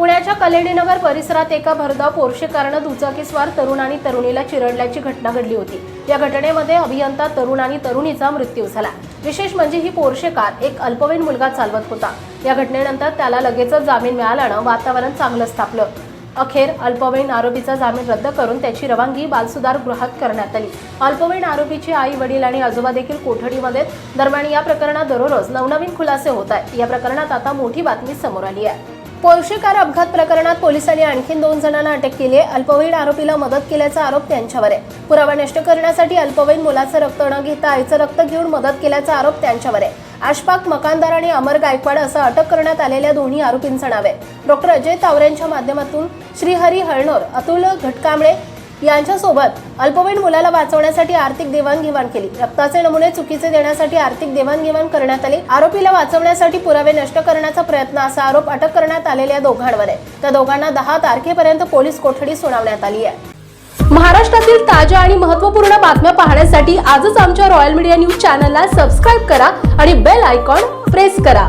पुण्याच्या कलेडीनगर परिसरात एका भरधाव पोर्शे कारण दुचाकीस्वार तरुण आणि तरुणीला चिरडल्याची घटना घडली होती. या घटनेमध्ये अभियंता तरुण आणि तरुणीचा मृत्यू झाला. विशेष म्हणजे ही पोर्शे कार एक अल्पवयीन मुलगा चालवत होता. या घटनेनंतर त्याला लगेचच जामीन मिळाल्यानं वातावरण चांगलंच तापलं अखेर अल्पवयीन आरोपीचा जामीन रद्द करून त्याची रवानगी बालसुधार गृहात करण्यात आली. अल्पवयीन आरोपीची आई वडील आणि आजोबा देखील कोठडीमध्ये दरम्यान या प्रकरणात दररोज नवनवीन खुलासे होत आहेत. या प्रकरणात आता मोठी बातमी समोर आली आहे. पोर्शे कार अपघात प्रकरणात पोलिसांनी आणखीन दोन जणांना अटक केली आहे. अल्पवयीन आरोपीला मदत केल्याचा आरोप त्यांच्यावर आहे. पुरावा नष्ट करण्यासाठी अल्पवयीन मुलाचं रक्त न घेता आईचं रक्त घेऊन मदत केल्याचा आरोप त्यांच्यावर आहे. आशपाक मकानदार आणि अमर गायकवाड असं अटक करण्यात आलेल्या दोन्ही आरोपींचं नाव आहे. डॉक्टर अजय तावरेंच्या माध्यमातून श्रीहरी हळणोर अतुल घटकांबळे यांच्यासोबत अल्पवयीन मुलाला वाचवण्यासाठी आर्थिक देवाणघेवाण केली. रक्ताचे नमुने चुकीचे देण्यासाठी आर्थिक देवाणघेवाण करण्यात आली. आरोपीला वाचवण्यासाठी पुरावे नष्ट करण्याचा प्रयत्न असा आरोप अटक करण्यात आलेल्या दोघांवर आहे. त्या दोघांना दहा तारखेपर्यंत पोलीस कोठडी सुनावण्यात आली आहे. महाराष्ट्रातील ताज्या आणि महत्त्वपूर्ण बातम्या पाहण्यासाठी आजच आमच्या रॉयल मीडिया न्यूज चॅनलला सबस्क्राईब करा आणि बेल आयकॉन प्रेस करा.